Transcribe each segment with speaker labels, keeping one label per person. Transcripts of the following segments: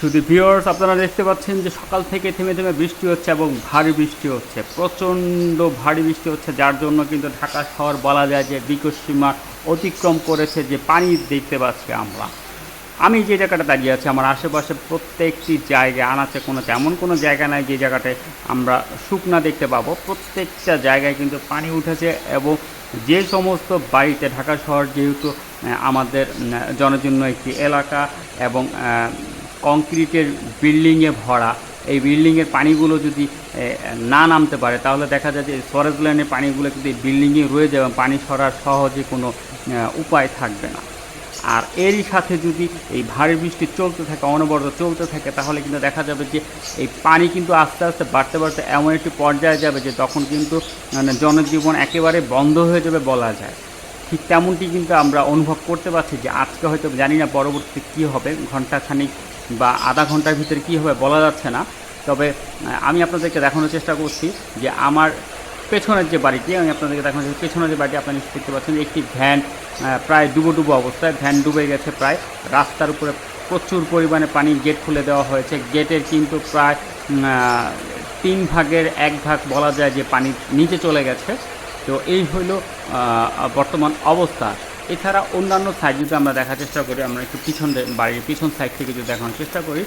Speaker 1: শুধু ভিউয়ার্স আপনারা দেখতে পাচ্ছেন যে সকাল থেকে থেমে থেমে বৃষ্টি হচ্ছে এবং ভারী বৃষ্টি হচ্ছে। প্রচণ্ড ভারী বৃষ্টি হচ্ছে, যার জন্য কিন্তু ঢাকা শহর বলা যায় যে বিকট সীমা অতিক্রম করেছে যে পানি দেখতে পাচ্ছি আমরা। আমি যে জায়গাটা দাঁড়িয়ে আছি, আমার আশেপাশে প্রত্যেকটি জায়গায়, আনাচে কোনো তেমন কোনো জায়গা নাই যে জায়গাটায় আমরা শুকনা দেখতে পাবো। প্রত্যেকটা জায়গায় কিন্তু পানি উঠেছে এবং যে সমস্ত বাড়িতে ঢাকা শহর যেহেতু আমাদের জনজন্য একটি এলাকা এবং কংক্রিটের বিল্ডিংয়ে ভরা। এই বিল্ডিংয়ের পানিগুলো যদি না নামতে পারে, তাহলে দেখা যায় যে সরেজ লাইনের পানিগুলো এই বিল্ডিংয়ে রয়ে যাবে পানি সরার সহজে কোনো উপায় থাকবে না। আর এরই সাথে যদি এই ভারী বৃষ্টি চলতে থাকে, অনবরত চলতে থাকে, তাহলে কিন্তু দেখা যাবে যে এই পানি কিন্তু আস্তে আস্তে বাড়তে বাড়তে এমন একটি পর্যায়ে যাবে যে তখন কিন্তু মানে জনজীবন একেবারে বন্ধ হয়ে যাবে বলা যায়। ঠিক তেমনটি কিন্তু আমরা অনুভব করতে পারছি যে আজকে হয়তো জানি না পরবর্তীতে কী হবে ঘন্টাখানিক বা আধা ঘণ্টার ভিতরে কী হবে বলা যাচ্ছে না, তবে আমি আপনাদেরকে দেখানোর চেষ্টা করছি যে আমার পেছনের যে বাড়িটি, আমি আপনাদেরকে চেষ্টা পেছনের যে বাড়িটি আপনারা দেখতে পাচ্ছেন, একটি ভ্যান প্রায় ডুবো ডুবো অবস্থায়, ভ্যান ডুবে গেছে প্রায়। রাস্তার উপরে প্রচুর পরিমাণে পানি গেট খুলে দেওয়া হয়েছে। গেটের কিন্তু প্রায় তিন ভাগের এক ভাগ বলা যায় যে পানি নিচে চলে গেছে। তো এই হইল বর্তমান অবস্থা। এছাড়া অন্যান্য সাইড যদি আমরা দেখার চেষ্টা করি, আমরা একটু পিছন বাড়ির পিছন সাইড থেকে যদি দেখানোর চেষ্টা করি,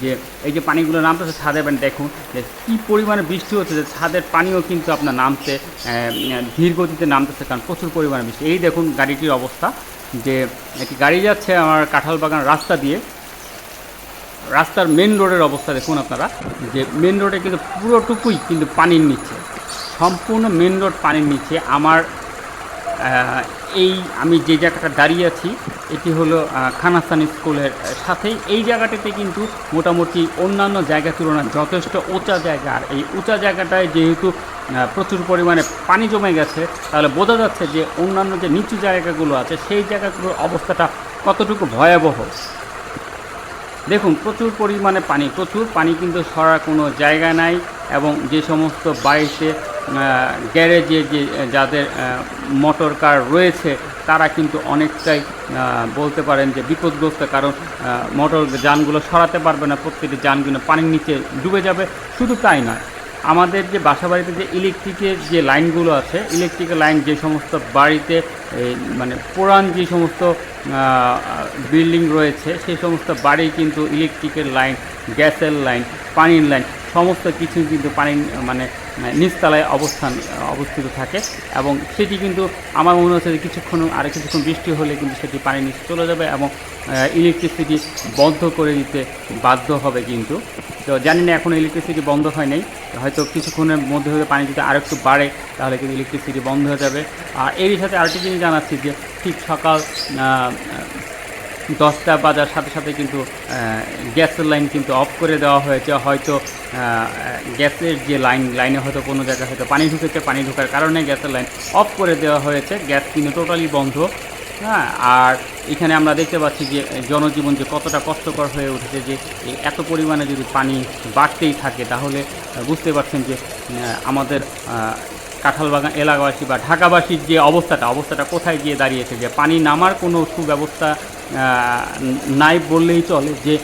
Speaker 1: যে এই যে পানিগুলো নামতেছে ছাদে দেখুন যে কী পরিমাণে বৃষ্টি হচ্ছে, যে ছাদের পানিও কিন্তু আপনার নামতে ধীর গতিতে নামতেছে, কারণ প্রচুর পরিমাণে বৃষ্টি। এই দেখুন গাড়িটির অবস্থা, যে একটি গাড়ি যাচ্ছে আমার কাঁঠাল বাগান রাস্তা দিয়ে। রাস্তার মেন রোডের অবস্থা দেখুন আপনারা, যে মেন রোডে কিন্তু পুরোটুকুই কিন্তু পানির নিচে, সম্পূর্ণ মেন রোড পানির নিচে। আমার এই আমি যে জায়গাটা দাঁড়িয়ে আছি, এটি হলো খানাস্তান স্কুলের সাথেই। এই জায়গাটাতে কিন্তু মোটামুটি অন্যান্য জায়গা তুলনায় যথেষ্ট উঁচা জায়গা। আর এই উঁচা জায়গাটায় যেহেতু প্রচুর পরিমাণে পানি জমে গেছে, তাহলে বোঝা যাচ্ছে যে অন্যান্য যে নিচু জায়গাগুলো আছে, সেই জায়গাগুলোর অবস্থাটা কতটুকু ভয়াবহ। দেখুন, প্রচুর পরিমাণে পানি, প্রচুর পানি কিন্তু সরার কোনো জায়গা নাই এবং যে সমস্ত বাড়িতে গ্যারেজে যে যাদের মোটর কার রয়েছে, তারা কিন্তু অনেকটাই বলতে পারেন যে বিপদগ্রস্ত, কারণ মোটর যানগুলো সরাতে পারবে না, প্রত্যেকটি যানগুলো পানির নিচে ডুবে যাবে। শুধু তাই নয় আমাদের যে বাসা বাড়িতে যে ইলেকট্রিকের যে লাইনগুলো আছে, ইলেকট্রিকের লাইন যে সমস্ত বাড়িতে মানে পুরান যে সমস্ত বিল্ডিং রয়েছে, সেই সমস্ত বাড়ি কিন্তু ইলেকট্রিকের লাইন, গ্যাসের লাইন, পানির লাইন, সমস্ত কিছু কিন্তু পানি মানে নিচতলায় অবস্থান, অবস্থিত থাকে এবং সেটি কিন্তু আমার মনে হচ্ছে যে কিছুক্ষণ, আর কিছুক্ষণ বৃষ্টি হলে কিন্তু সেটি পানির নিচে চলে যাবে এবং ইলেকট্রিসিটি বন্ধ করে দিতে বাধ্য হবে কিন্তু। তো জানি না এখন ইলেকট্রিসিটি বন্ধ হয় নাই হয়তো কিছুক্ষণের মধ্যে হলে পানি যদি আরও একটু বাড়ে, তাহলে কিন্তু ইলেকট্রিসিটি বন্ধ হয়ে যাবে। আর এরই সাথে আরেকটি জিনিস জানাচ্ছি যে ঠিক সকাল দশটা বাজার সাথে সাথে কিন্তু গ্যাসের লাইন কিন্তু অফ করে দেওয়া হয়েছে। হয়তো গ্যাসের যে লাইন, লাইনে হয়তো কোনো জায়গায় হয়তো পানি ঢুকেছে, পানি ঢোকার কারণে গ্যাসের লাইন অফ করে দেওয়া হয়েছে। গ্যাস কিন্তু টোটালি বন্ধ। হ্যাঁ আর এখানে আমরা দেখতে পাচ্ছি যে, জনজীবন যে কতটা কষ্টকর হয়ে উঠেছে যে এত পরিমাণে যদি পানি বাড়তেই থাকে, তাহলে বুঝতে পারছেন যে আমাদের কাঁঠালবাগান এলাকাবাসী বা ঢাকাবাসীর যে অবস্থাটা অবস্থাটা কোথায় গিয়ে দাঁড়িয়েছে যে, পানি নামার কোনো সুব্যবস্থা নাই বললেই চলে যে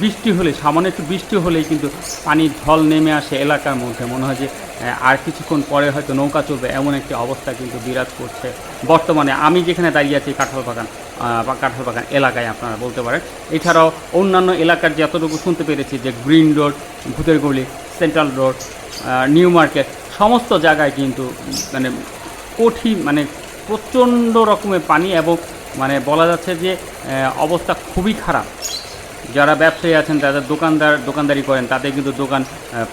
Speaker 1: বৃষ্টি হলে, সামান্য একটু বৃষ্টি হলেই কিন্তু পানির ঢল নেমে আসে এলাকার মধ্যে। মনে হয় যে আর কিছুক্ষণ পরে হয়তো নৌকা চলবে এমন একটি অবস্থা কিন্তু বিরাজ করছে। বর্তমানে আমি যেখানে দাঁড়িয়ে আছি, কাঁঠাল বাগান বা কাঁঠাল বাগান এলাকায় আপনারা বলতে পারেন। এছাড়াও অন্যান্য এলাকার যতটুকু শুনতে পেরেছি যে গ্রিন রোড, ভূতের গলি, সেন্ট্রাল রোড নিউ মার্কেট, সমস্ত জায়গায় কিন্তু মানে কঠিন মানে প্রচণ্ড রকমের পানি এবং মানে বলা যাচ্ছে যে অবস্থা খুবই খারাপ। যারা ব্যবসায়ী আছেন যারা দোকানদার, দোকানদারি করেন, তাদের কিন্তু দোকান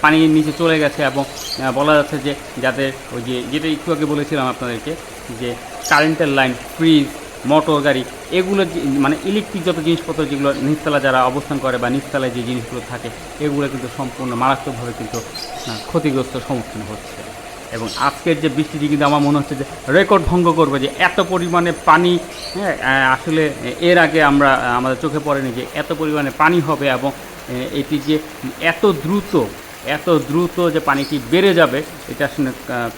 Speaker 1: পানির নিচে চলে গেছে এবং বলা যাচ্ছে যে, যাদের ওই যে, যেটা একটু আগে বলেছিলাম আপনাদেরকে, যে কারেন্টের লাইন, ফ্রিজ, মোটর গাড়ি, এগুলো মানে ইলেকট্রিক যত জিনিসপত্র যেগুলো নিচতলা যারা অবস্থান করে বা নিচতলায় যে জিনিসগুলো থাকে, এগুলো কিন্তু সম্পূর্ণ মারাত্মকভাবে কিন্তু ক্ষতিগ্রস্ত সম্মুখীন হচ্ছে। এবং আজকের যে বৃষ্টিটি কিন্তু আমার মনে হচ্ছে যে রেকর্ড ভঙ্গ করবে যে এত পরিমাণে পানি হ্যাঁ আসলে এর আগে আমরা আমাদের চোখে পড়েনি যে এত পরিমাণে পানি হবে এবং এটি যে এত দ্রুত এত দ্রুত যে পানিটি বেড়ে যাবে, এটা আসলে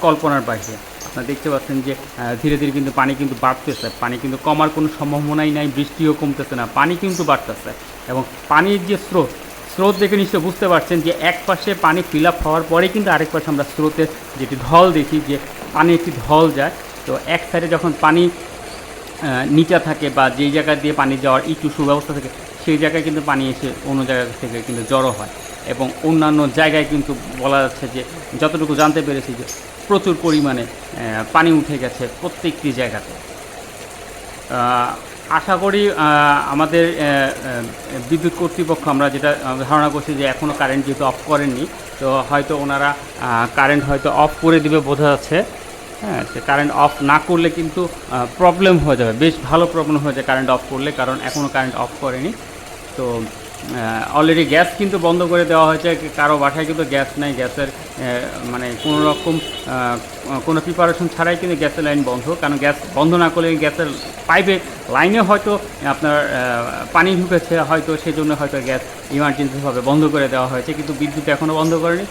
Speaker 1: কল্পনার বাইরে। আপনারা দেখতে পাচ্ছেন যে ধীরে ধীরে কিন্তু পানি কিন্তু বাড়তেছে। পানি কিন্তু কমার কোনো সম্ভাবনাই নাই, বৃষ্টিও কমতেছে না, পানি কিন্তু বাড়তেছে এবং পানির যে স্রোত স্রোত দেখে নিশ্চয় বুঝতে পারছেন যে এক পাশে পানি ফিল আপ হওয়ার পরে কিন্তু আরেক পাশে আমরা স্রোতের যেটি ঢল দেখি, যে পানি একটি ঢল যায়। তো এক সাইডে যখন পানি নিচা থাকে বা যেই জায়গা দিয়ে পানি যাওয়ার একটু সুব্যবস্থা থাকে, সেই জায়গায় কিন্তু পানি এসে অন্য জায়গা থেকে কিন্তু জড়ো হয়। এবং অন্যান্য জায়গায় কিন্তু বলা যাচ্ছে যে যতটুকু জানতে পেরেছি যে প্রচুর পরিমাণে পানি উঠে গেছে প্রত্যেকটি জায়গাতে। আশা করি আমাদের বিদ্যুৎ কর্তৃপক্ষ আমরা যেটা ধারণা করছি যে এখনও কারেন্ট যেহেতু অফ করেননি, তো হয়তো ওনারা কারেন্ট হয়তো অফ করে দিবে বোঝা যাচ্ছে। হ্যাঁ সে কারেন্ট অফ না করলে কিন্তু প্রবলেম হয়ে যাবে। বেশ ভালো প্রবলেম হয়ে যায় কারেন্ট অফ করলে, কারণ এখনও কারেন্ট অফ করেনি। তো অলরেডি গ্যাস কিন্তু বন্ধ করে দেওয়া হয়েছে কারও বাসায় কিন্তু গ্যাস নাই গ্যাসের মানে কোনো রকম কোনো প্রিপারেশন ছাড়াই কিন্তু গ্যাসের লাইন বন্ধ। কারণ গ্যাস বন্ধ না করলে গ্যাসের পাইপে লাইনে হয়তো আপনার পানি ঢুকেছে, হয়তো সেই জন্য হয়তো গ্যাস ইমার্জেন্সিভাবে বন্ধ করে দেওয়া হয়েছে, কিন্তু বিদ্যুৎ এখনও বন্ধ করেনি।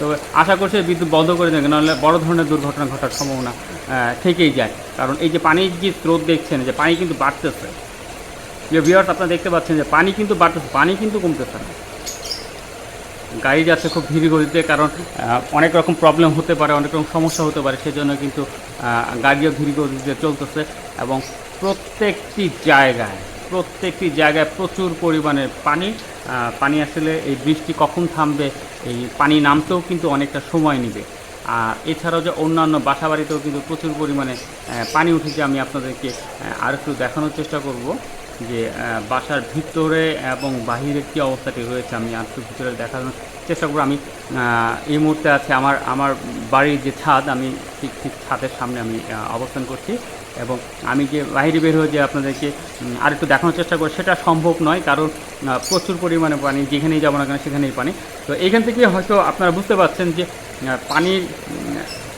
Speaker 1: তো আশা করছি বিদ্যুৎ বন্ধ করে দেবে, নাহলে বড় ধরনের দুর্ঘটনা ঘটার সম্ভাবনা থেকেই যায়। কারণ এই যে পানির যে স্রোত দেখছেন যে পানি কিন্তু বাড়তেছে। যে ভিউয়ার্স আপনারা দেখতে পাচ্ছেন যে পানি কিন্তু বাড়তেছে, পানি কিন্তু কমতেছে না। গাড়ি যাচ্ছে খুব ধীরে গতিতে কারণ অনেক রকম প্রবলেম হতে পারে, অনেক রকম সমস্যা হতে পারে, সেজন্য কিন্তু গাড়িও ধীরে গতিতে চলতেছে এবং প্রত্যেকটি জায়গায় প্রত্যেকটি জায়গায় প্রচুর পরিমাণে পানি পানি আসলে এই বৃষ্টি কখন থামবে, এই পানি নামতেও কিন্তু অনেকটা সময় নেবে। আর এছাড়াও যে অন্যান্য বাসা বাড়িতেও কিন্তু প্রচুর পরিমাণে পানি উঠেছে, আমি আপনাদেরকে আর একটু দেখানোর চেষ্টা করব। যে বাসার ভিতরে এবং বাহিরে কী অবস্থাটি রয়েছে আমি একটু ভিতরে দেখানোর চেষ্টা করব। আমি এই মুহূর্তে আছে আমার আমার বাড়ির যে ছাদ, আমি ঠিক ঠিক ছাদের সামনে আমি অবস্থান করছি এবং আমি যে বাইরে বের হয়ে যে আপনাদেরকে আর একটু দেখানোর চেষ্টা করি সেটা সম্ভব নয় কারণ প্রচুর পরিমাণে পানি, যেখানেই যাব না কেন সেখানেই পানি। তো এখান থেকে হয়তো আপনারা বুঝতে পারছেন যে পানির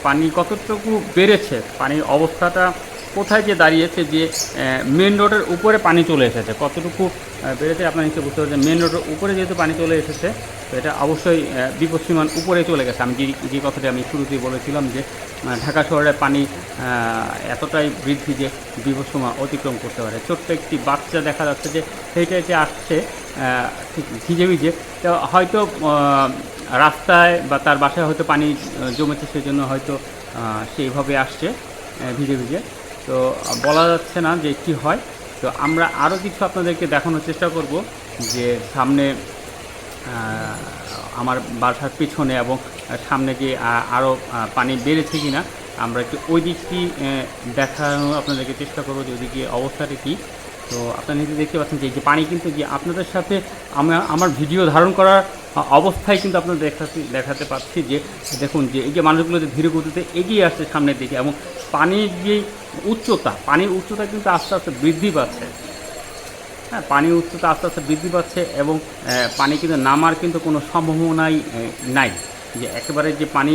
Speaker 1: পানি কতটুকু বেড়েছে, পানির অবস্থাটা কোথায় যে দাঁড়িয়েছে যে মেন রোডের উপরে পানি চলে এসেছে কতটুকু বেড়েছে আপনার নিশ্চয়ই বুঝতে পারছেন মেন রোডের উপরে যেহেতু পানি চলে এসেছে তো এটা অবশ্যই আহ, বিপদসীমার উপরে চলে গেছে। আমি যে যে কথাটি আমি শুরুতেই বলেছিলাম যে ঢাকা শহরে পানি এতটাই বৃদ্ধি যে বিপদসীমা অতিক্রম করতে পারে। ছোট্ট একটি বাচ্চা দেখা যাচ্ছে যে হেঁটে আসছে ঠিক ভিজে ভিজে তো হয়তো রাস্তায় বা তার বাসায় হয়তো পানি জমেছে সেই জন্য হয়তো সেইভাবে আসছে ভিজে ভিজে। তো বলা যাচ্ছে না যে কি হয়। তো আমরা আরও কিছু আপনাদেরকে দেখানোর চেষ্টা করব যে সামনে আমার বাসার পিছনে এবং সামনে কি আরও পানি বেড়েছে কি না আমরা একটু ওই দিকটি দেখানো আপনাদেরকে চেষ্টা করব যে ওইদিকে অবস্থাটা কী। তো আপনারা নিজে দেখতে পাচ্ছেন যে এই যে পানি কিন্তু যে আপনাদের সাথে আমরা আমার ভিডিও ধারণ করার অবস্থায় কিন্তু আপনাদের দেখাতে দেখাতে পাচ্ছি যে, দেখুন যে এই যে মানুষগুলো যে ধীরে গতিতে এগিয়ে আসছে সামনের দিকে এবং পানির যে উচ্চতা, পানির উচ্চতা কিন্তু আস্তে আস্তে বৃদ্ধি পাচ্ছে। হ্যাঁ পানির উচ্চতা আস্তে আস্তে বৃদ্ধি পাচ্ছে এবং পানি কিন্তু নামার কিন্তু কোনো সম্ভাবনাই নাই। যে একেবারে যে পানি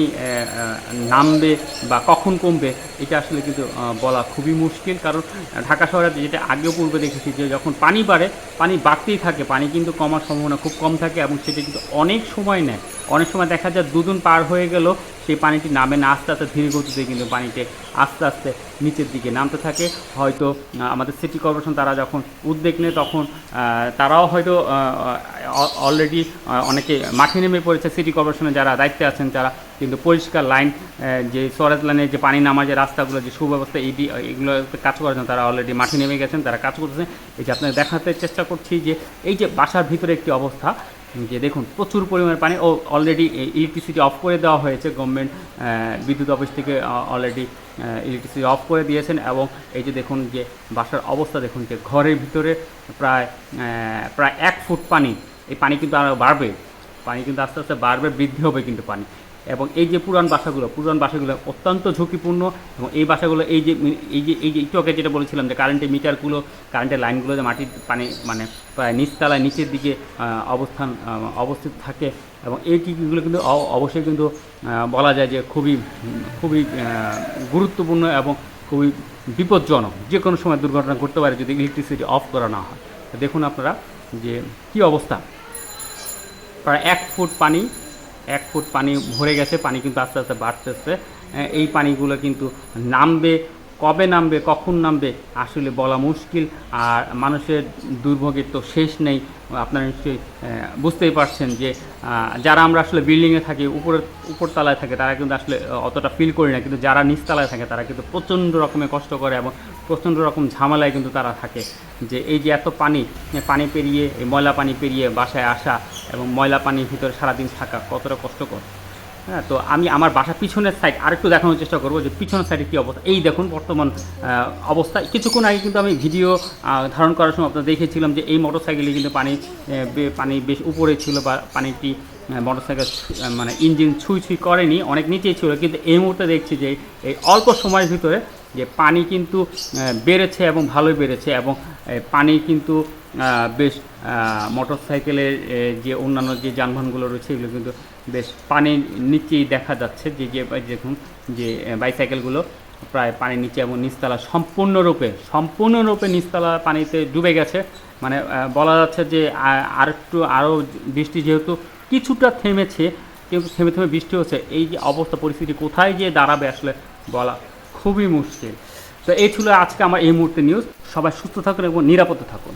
Speaker 1: নামবে বা কখন কমবে, এটা আসলে কিন্তু বলা খুবই মুশকিল। কারণ ঢাকা শহরে যেটা আগেও পূর্বে দেখেছি যে যখন পানি বাড়ে, পানি বাড়তেই থাকে, পানি কিন্তু কমার সম্ভাবনা খুব কম থাকে এবং সেটা কিন্তু অনেক সময় নেয়। অনেক সময় দেখা যায় দুদিন পার হয়ে গেল সেই পানিটি নামে না আস্তে আস্তে ধীরে গতিতে কিন্তু পানিতে আস্তে আস্তে নিচের দিকে নামতে থাকে। হয়তো আমাদের সিটি কর্পোরেশন তারা যখন উদ্যোগ নেয় তখন তারাও হয়তো অলরেডি অনেকে মাঠে নেমে পড়েছে। সিটি কর্পোরেশনে যারা দায়িত্বে আছেন, তারা কিন্তু পরিষ্কার লাইন যে সরেজ লাইনে যে পানি নামার যে রাস্তাগুলো, যে সুব্যবস্থা, এই এগুলো কাজ করার জন্য তারা অলরেডি মাঠে নেমে গেছেন, তারা কাজ করতেছেন এই যে আপনাদের দেখাতে চেষ্টা করছি যে, এই যে বাসার ভিতরে একটি অবস্থা যে দেখুন, প্রচুর পরিমাণে পানি ও অলরেডি ইলেকট্রিসিটি অফ করে দেওয়া হয়েছে। গভর্নমেন্ট বিদ্যুৎ অফিস থেকে অলরেডি ইলেকট্রিসিটি অফ করে দিয়েছেন এবং এই যে দেখুন যে বাসার অবস্থা, দেখুন যে ঘরের ভিতরে প্রায় প্রায় এক ফুট পানি, এই পানি কিন্তু আরও বাড়বে। পানি কিন্তু আস্তে আস্তে বাড়বে, বৃদ্ধি হবে কিন্তু পানি। এবং এই যে পুরান বাসাগুলো পুরান বাসাগুলো অত্যন্ত ঝুঁকিপূর্ণ এবং এই বাসাগুলো এই যে এই যে এই যে আগে যেটা বলেছিলাম যে কারেন্টের মিটারগুলো কারেন্টের লাইনগুলো যে মাটির পানি মানে প্রায় নিচতলায় নিচের দিকে অবস্থান অবস্থিত থাকে এবং এই টিকিগুলো কিন্তু অবশ্যই কিন্তু বলা যায় যে খুবই খুবই গুরুত্বপূর্ণ এবং খুবই বিপজ্জনক। যে কোনো সময় দুর্ঘটনা ঘটতে পারে যদি ইলেকট্রিসিটি অফ করা না হয়। দেখুন আপনারা যে কী অবস্থা। প্রায় এক ফুট পানি এক ফুট পানি ভরে গেছে, পানি কিন্তু আস্তে আস্তে বাড়তেছে। এই পানিগুলো কিন্তু নামবে, কবে নামবে, কখন নামবে, আসলে বলা মুশকিল। আর মানুষের দুর্ভোগের তো শেষ নেই। আপনারা নিশ্চয়ই বুঝতেই পারছেন যে যারা আমরা আসলে বিল্ডিংয়ে থাকি উপরের উপরতলায় থাকে, তারা কিন্তু আসলে অতটা ফিল করি না। কিন্তু যারা নিচতলায় থাকে, তারা কিন্তু প্রচণ্ড রকমের কষ্ট করে এবং প্রচণ্ড রকম ঝামেলায় কিন্তু তারা থাকে যে এই যে এত পানি পানি পেরিয়ে, এই ময়লা পানি পেরিয়ে বাসায় আসা এবং ময়লা পানির ভিতরে সারাদিন থাকা কতটা কষ্টকর। হ্যাঁ তো আমি আমার বাসার পিছনের সাইড আরেকটু দেখানোর চেষ্টা করব যে পিছনের সাইডে কী অবস্থা। এই দেখুন বর্তমান অবস্থা। কিছুক্ষণ আগে কিন্তু আমি ভিডিও ধারণ করার সময় আপনার দেখেছিলাম যে এই মোটর সাইকেলে কিন্তু পানি পানি বেশ উপরে ছিল বা পানিটি মোটর সাইকেল মানে ইঞ্জিন ছুঁই ছুঁই করেনি, অনেক নিচেই ছিল। কিন্তু এই মুহূর্তে দেখছি যে এই অল্প সময়ের ভিতরে যে পানি কিন্তু বেড়েছে এবং ভালোই বেড়েছে এবং পানি কিন্তু বেশ মোটর সাইকেলের যে অন্যান্য যে যানবাহনগুলো রয়েছে এগুলো কিন্তু বেশ পানির নিচেই দেখা যাচ্ছে যে যে দেখুন যে বাইসাইকেলগুলো প্রায় পানির নিচে এবং নিচতলা সম্পূর্ণরূপে সম্পূর্ণরূপে নিচতলা পানিতে ডুবে গেছে। মানে বলা যাচ্ছে যে আর একটু আরও বৃষ্টি যেহেতু কিছুটা থেমেছে, কিন্তু থেমে থেমে বৃষ্টি হচ্ছে, এই যে অবস্থা, পরিস্থিতি কোথায় গিয়ে দাঁড়াবে আসলে বলা খুবই মুশকিল। তো এই ছিল আজকে আমার এই মুহূর্তে নিউজ সবাই সুস্থ থাকুন এবং নিরাপদে থাকুন।